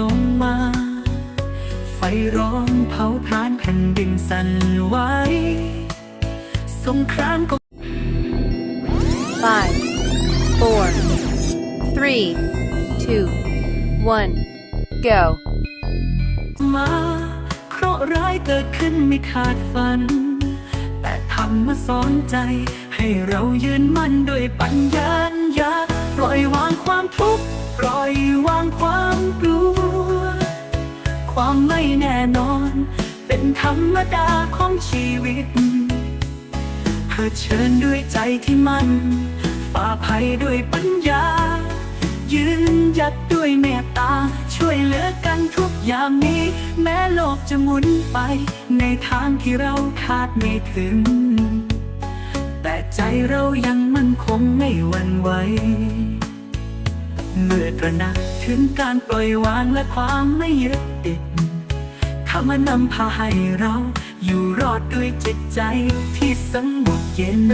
ลงมา ไฟร้อนเผาพรานแผ่นดินสั่นไหวสงครามก็ Five, four, three, two, one, go. มาเคราะห์ร้ายเกิดขึ้นไม่คาดฝัน แต่ทำมาสอนใจ ให้เรายืนมั่นด้วยปัญญาญา ปล่อยวางความทุกข์ปล่อยวางความกลัว ความไม่แน่นอน เป็นธรรมดาของชีวิตเผชิญด้วยใจที่มันฝ่าภัยด้วยปัญญา ยืนหยัดด้วยเมตตา ช่วยเหลือกันทุกอย่างนี้ แม้โลกจะหมุนไป ในทางที่เราคาดไม่ถึง แต่ใจเรายังมั่น คงไม่หวั่นไหว เมื่อตระหนักถึงการปล่อยวางและความไม่ยึดติดคำนำพาให้เราอยู่รอดด้วยจิตใจที่สงบเย็น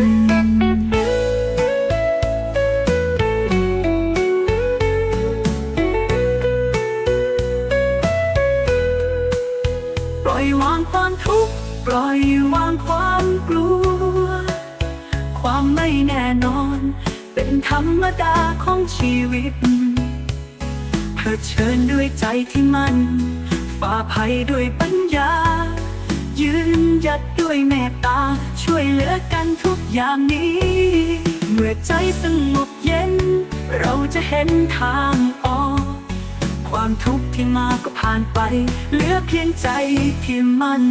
ปล่อยวางความทุกข์ปล่อยวางความกลัวความ ไม่แน่นอน เป็นธรรมดาของชีวิตเผชิญด้วยใจที่มันฝ่าภัยด้วยปัญญา ยืนหยัดด้วยเมตตา ช่วยเหลือกันทุกอย่างนี้ เมื่อใจสงบเย็น เราจะเห็นทางออก ความทุกข์ที่มาก็ผ่านไป เหลือเพียงใจที่มัน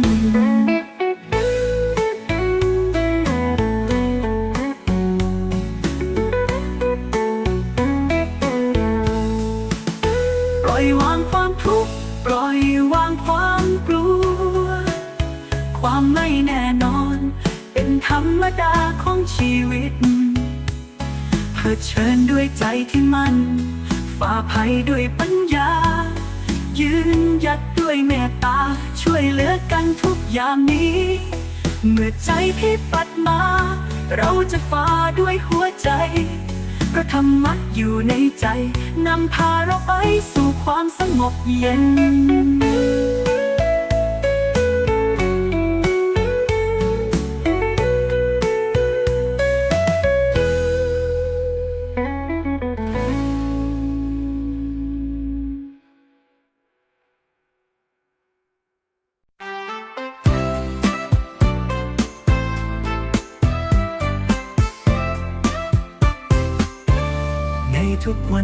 แน่นอน เป็นธรรมดาของชีวิต เผชิญด้วยใจที่มันฝ่าภัยด้วยปัญญา ยืนหยัดด้วยเมตตา ช่วยเหลือกันทุกอย่างนี้ เมื่อใจพิบัติมา เราจะฝ่าด้วยหัวใจพระธรรมะอยู่ในใจ นำพาเราไปสู่ความสงบเย็น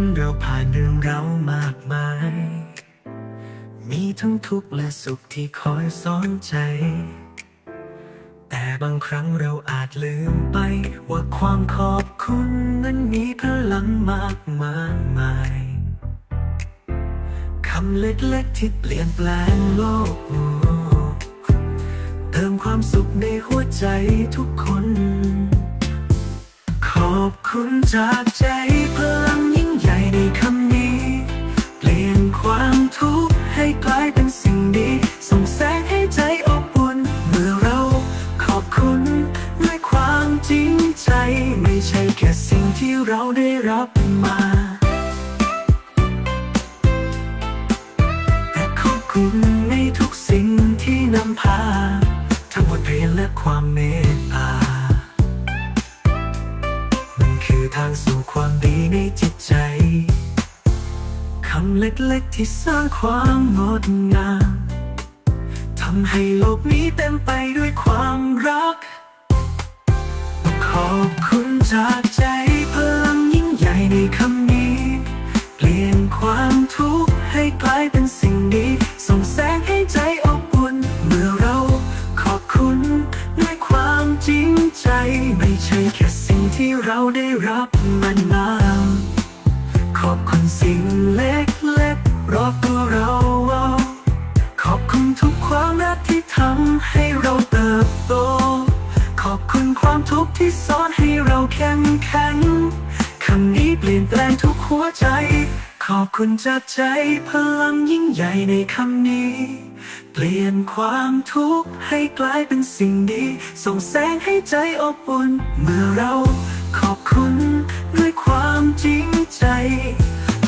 วันเราผ่านเรื่องราวมากมาย มีทั้งทุกข์และสุขที่คอยสอนใจ แต่บางครั้งเราอาจลืมไป ว่าความขอบคุณนั้นมีพลังมากมายมายคำเล็กๆที่เปลี่ยนแปลงโลก เติมความสุขในหัวใจทุกคน ขอบคุณจากใจเพลั คุณในทุกสิ่งที่นำพา ทั้งบทเรียนและความเมตตา มันคือทางสู่ความดีในจิตใจ คำเล็กๆที่สร้างความงดงามทำให้โลกนี้เต็มไปด้วยความรัก ขอบคุณจากใจพลังยิ่งใหญ่ในคำ ได้รับมันมาขอบคุณสิ่งเล็กๆรอบตัวเรา ขอบคุณทุกความรักที่ทำให้เราเติบโต ขอบคุณความทุกข์ที่สอนให้เราเข้มแข็งคำนี้เปลี่ยนแปลงทุกหัวใจ ขอบคุณจากใจพลังยิ่งใหญ่ในคำนี้ เปลี่ยนความทุกข์ให้กลายเป็นสิ่งดี ส่งแสงให้ใจอบอุ่นเมื่อเรา จริงใจ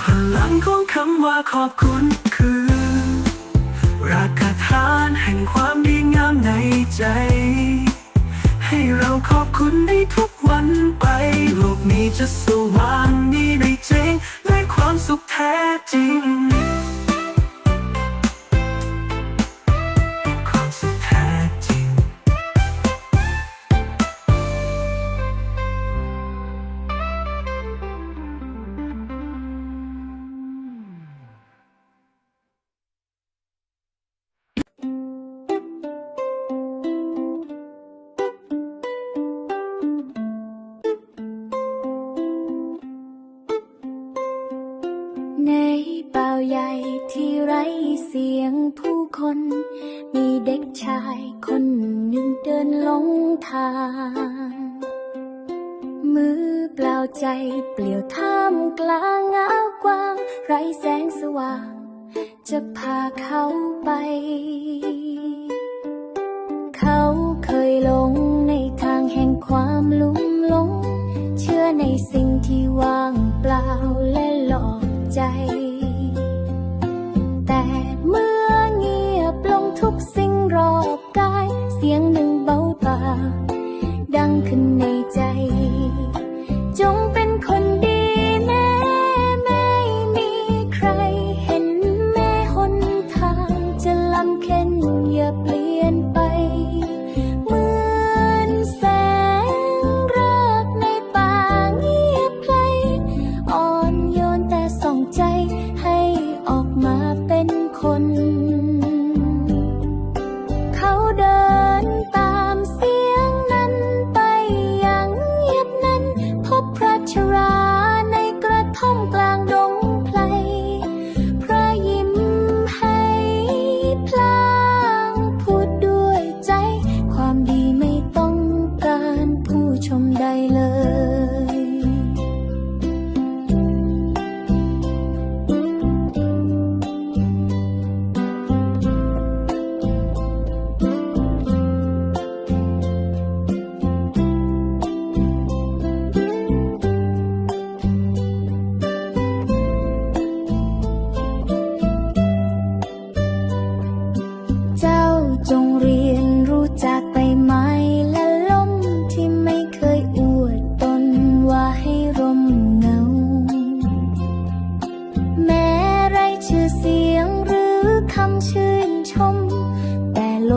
พลังของคำว่าขอบคุณคือ รักทานแห่งความดีงามในใจ ให้เราขอบคุณในทุกวันไป โลกนี้จะสว่างนี้ได้จริงด้วยความสุขแท้จริง เสียงผู้คน มีเด็กชายคนหนึ่งเดินหลงทาง มือเปล่าใจเปลี่ยวท่ามกลางเงากว้าง ไร้แสงสว่าง จะพาเขาไป เขาเคยหลงในทางแห่งความลุ่มหลง เชื่อในสิ่งที่ว่างเปล่าและหลอกใจ อบกาย เสียงหนึ่งเบาบางดังขึ้นในใจจ ชม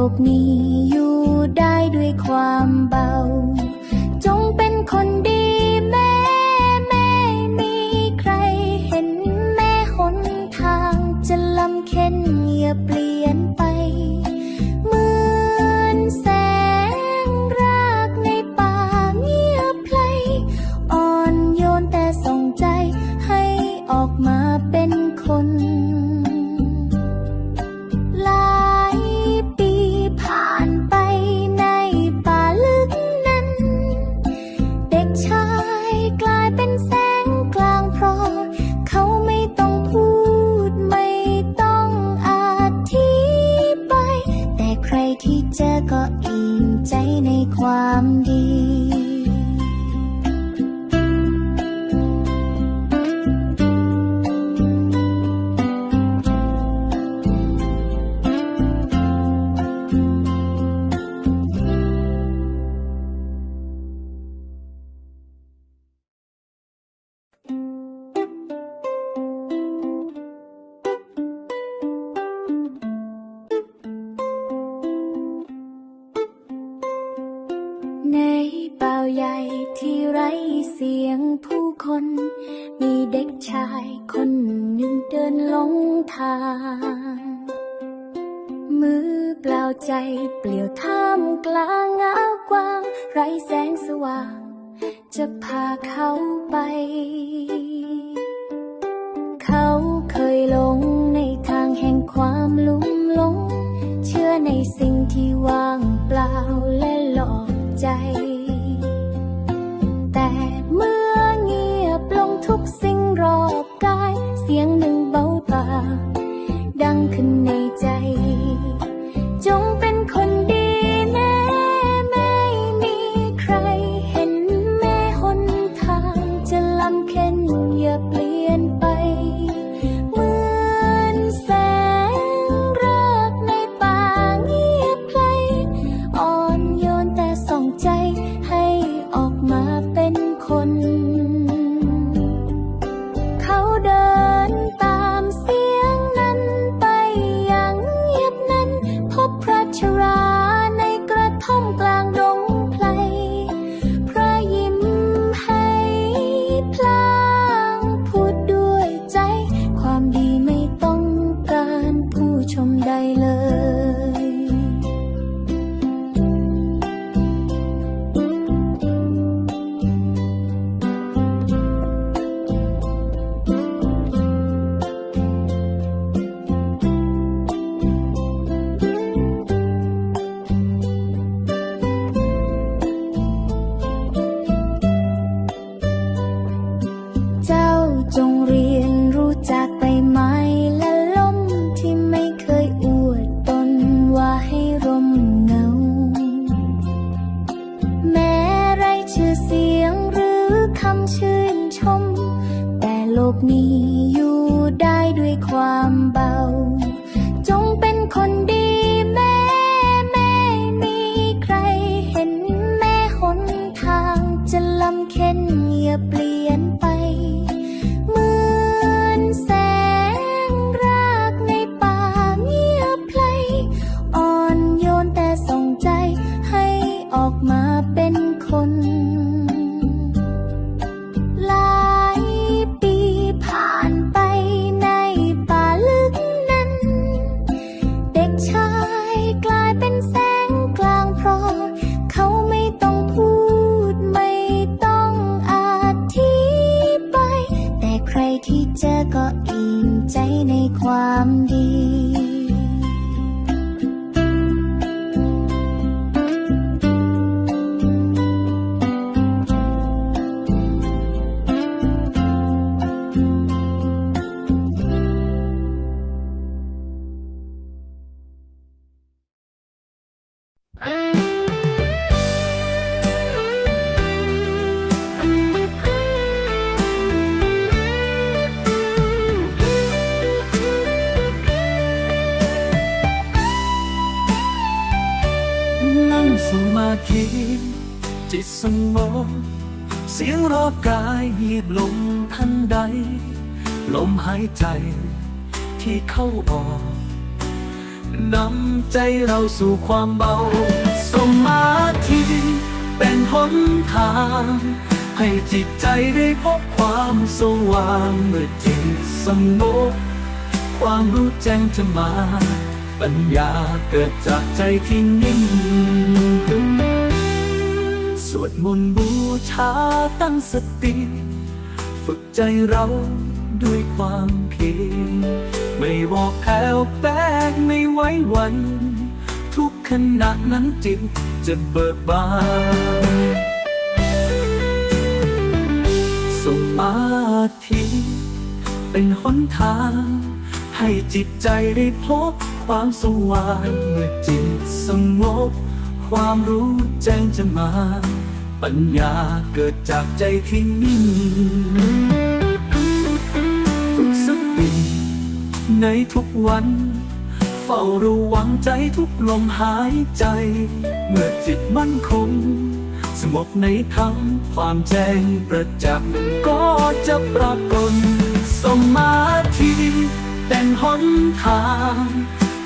กนี้อยู่ได้ด้วยความเบา เปลี่ยวท่ามกลางเงากว้าง ไร้แสงสว่าง จะพาเขาไป เขาเคยหลงในทางแห่งความลุ่มหลง เชื่อในสิ่งที่ว่างเปล่าและหลอกใจ แต่เมื่อเงียบลงทุกสิ่งรอบกาย เสียงหนึ่งเบาบางดังขึ้นใน ชื่อเสียงหรือคำชื่นชม แต่โลกนี้อยู่ได้ด้วยความเบาายใจที่เข้าออกนำใจเราสู่ความเบา สมาธิเป็นหนทาง ให้จิตใจได้พบความสว่างเมื่อจิตสงบความรู้แจ้งจะมา ปัญญาเกิดจากใจที่นิ่ง สวดมนต์บูชาตั้งสติ ฝึกใจเรา ด้วยความเพียรไม่บอกแผ่วแป้งไม่ไว้วัน ทุกขณะนั้นจิตจะเบิกบานสมาธิเป็นหนทาง ให้จิตใจได้พบความสว่างเมื่อจิตสงบความรู้แจ้งจะมา ปัญญาเกิดจากใจที่นิ่ง ในทุกวัน เฝ้าระวังใจทุกลมหายใจ เมื่อจิตมั่นคง สงบในธรรมความแจ้งประจักษ์ก็จะปรากฏสมาธิเป็นหนทาง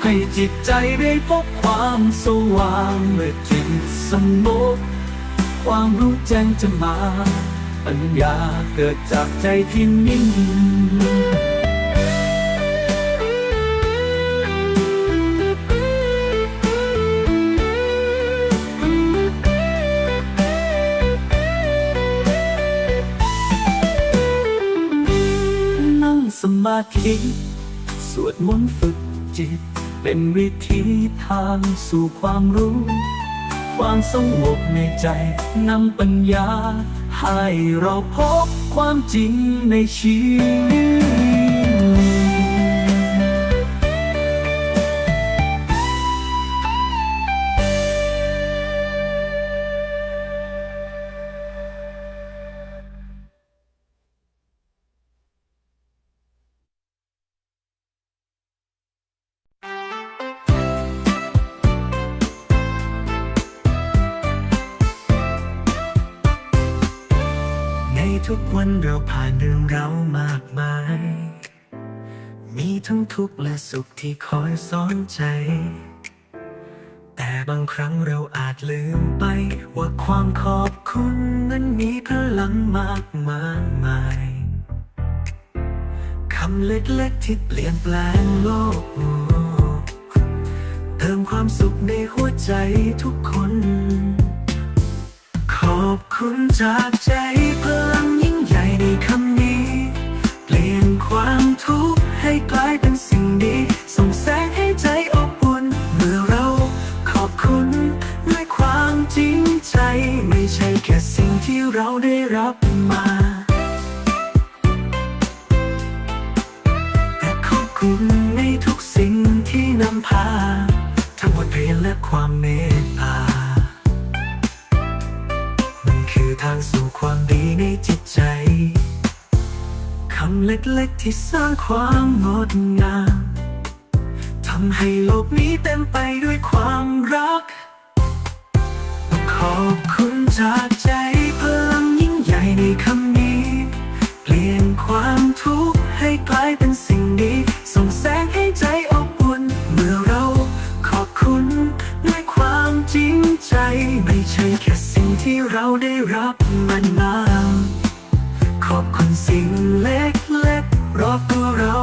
ให้จิตใจได้พบความสว่างเมื่อจิตสงบความรู้แจ้งจะมา ปัญญาเกิดจากใจที่นิ่ง มาธิสวดมนต์ฝึกจิต เป็นวิธีทางสู่ความรู้ ความสงบในใจนำปัญญา ให้เราพบความจริงในชีวิต ทุกวันเราผ่านเรื่องราวมากมาย มีทั้งทุกข์และสุขที่คอยสอนใจ แต่บางครั้งเราอาจลืมไป ว่าความขอบคุณนั้นมีพลังมากมายมายคำเล็กๆที่เปลี่ยนแปลงโลก เติมความสุขในหัวใจทุกคนขอบคุณจากใจพลังยิ่งใหญ่ใน ก ล็กๆที่สร้างความงดงามทำให้โลกนี้เต็มไปด้วยความรัก ขอบคุณจากใจพลังยิ่งใหญ่ในคำนี้ เปลี่ยนความทุกข์ให้กลายเป็นสิ่งดี ส่งแสงให้ใจอบอุ่นเมื่อเราขอบคุณด้วยความจริงใจ ไม่ใช่แค่สิ่งที่เราได้รับมันมา สิ่งเล็กๆรอบตัวเรา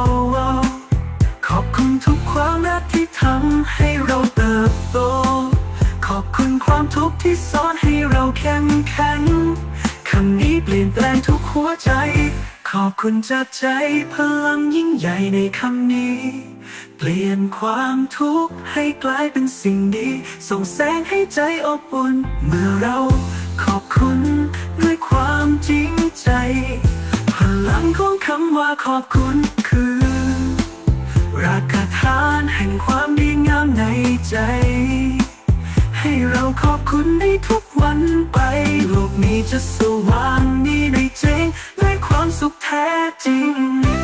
ขอบคุณทุกความรักที่ทำให้เราเติบโต ขอบคุณความทุกข์ที่สอนให้เราเข้มแข็งคำนี้เปลี่ยนแปลงทุกหัวใจ ขอบคุณจากใจพลังยิ่งใหญ่ในคำนี้ เปลี่ยนความทุกข์ให้กลายเป็นสิ่งดี ส่งแสงให้ใจอบอุ่น เมื่อเราขอบคุณด้วยความจริงใจ พลังของคำว่าขอบคุณคือ รักทานแห่งความดีงามในใจ ให้เราขอบคุณในทุกวันไป โลกนี้จะสว่างมีในใจด้วยความสุขแท้จริง